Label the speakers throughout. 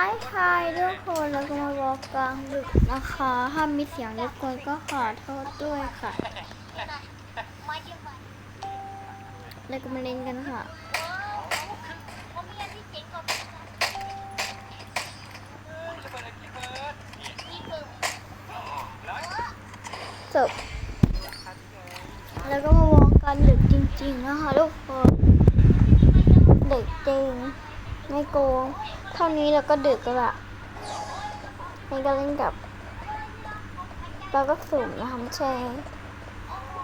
Speaker 1: ไอ้ทายทุกคนแล้วก็มาบอกกลางดึกนะคะ ถ้ามีเสียงรบกวนก็ขอโทษด้วยค่ะ แล้วก็มาเล่นกันค่ะจบแล้วก็มาวองกันดึกจริงๆนะคะทุกคน ไม่โกง เท่านี้เราก็ดึกแล้วล่ะนี่ก็เล่นกับ เราก็สุ่มนะคะไม่ใช่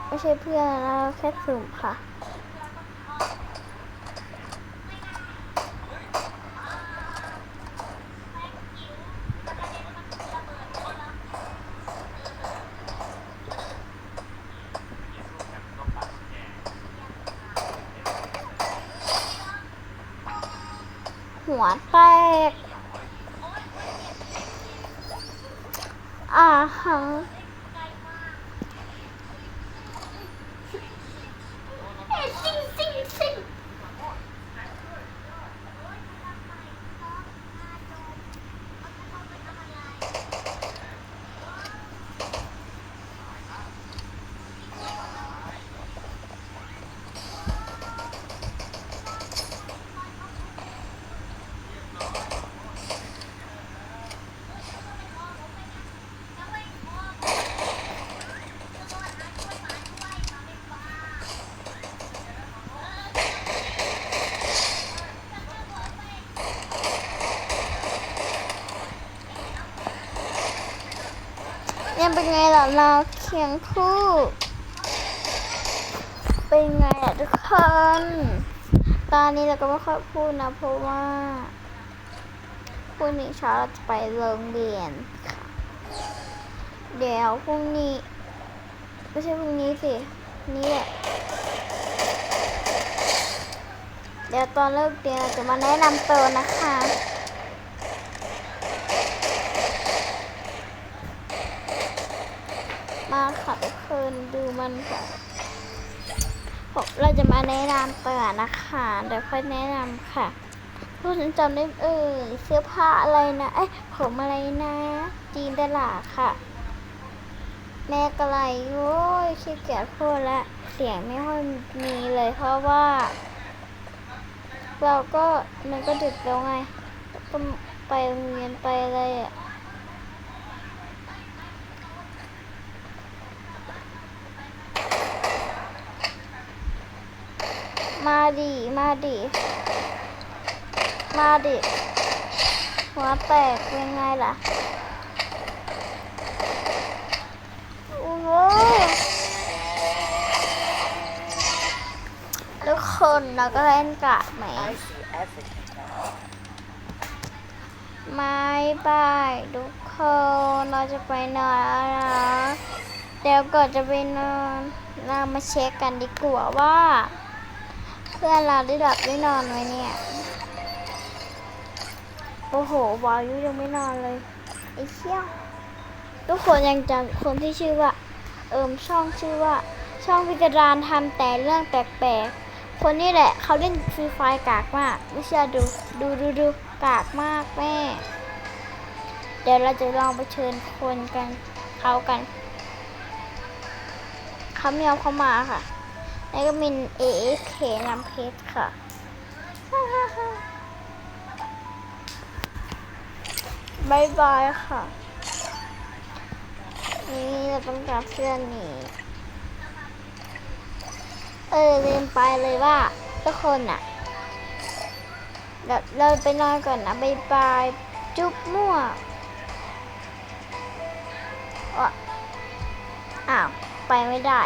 Speaker 1: ไม่ใช่เพื่อนนะเราแค่สุ่มค่ะ หัวแตกอ่าฮะ ยังเป็นไงล่ะเราเคียงคู่ เป็นไงอะทุกคน ตอนนี้เราก็ไม่ค่อยพูดนะเพราะว่าพรุ่งนี้เช้าเราจะไปโรงเรียนค่ะ เดี๋ยวพรุ่งนี้ ไม่ใช่พรุ่งนี้สิ นี่แหละ เดี๋ยวตอนเลิกเรียนเราจะมาแนะนำตัวนะคะ มาค่ะทุกคนดูมันค่ะผมเราจะมาแนะนำตัวนะคะเดี๋ยวค่อยแนะนำค่ะผู้ฉันจำได้เออเสื้อผ้าอะไรนะเอ้ยผมอะไรนะ จีนตลาดค่ะ แม่กะไรโอ้ยขี้เกียจพูดละเสียงไม่ค่อยมีเลยเพราะว่า เราก็มันก็ดึกแล้วไง ไปโรงเรียนไปอะไรอะ มาดิมาดิมาดิหัวแตกเป็นไงล่ะโอ้โหทุกคนเราก็เล่นกะไหมไม่บายทุกคนเราจะไปนอนแล้วนะเดี๋ยวก่อนจะไปนอนเรามาเช็คกันดีกว่าว่า พื่อนเราได้หลับได้นอนไหมเนี่ย โอ้โหวายุยังไม่นอนเลยไอ้เชี่ยทุกคนยังจำคนที่ชื่อว่า เอิมช่องชื่อว่า ช่องพิจารณาทำแต่เรื่องแปลกๆ คนนี้แหละเขาเล่นฟรีไฟกากมากไม่เชื่อดูดูดูดูกากมากแม่ เดี๋ยวเราจะลองไปเชิญคนกันเขากันเขาไม่เอาเข้ามาค่ะ แล้วก็มี AFK นำเพชรค่ะ บายบายค่ะ นี่เราต้องการเพื่อนนีเออลืมไปเลยว่าทุกคนอะเดี๋ยวเราไปนอนก่อนนะบายบาย จุ๊บมั่วอ้าว ไปไม่ได้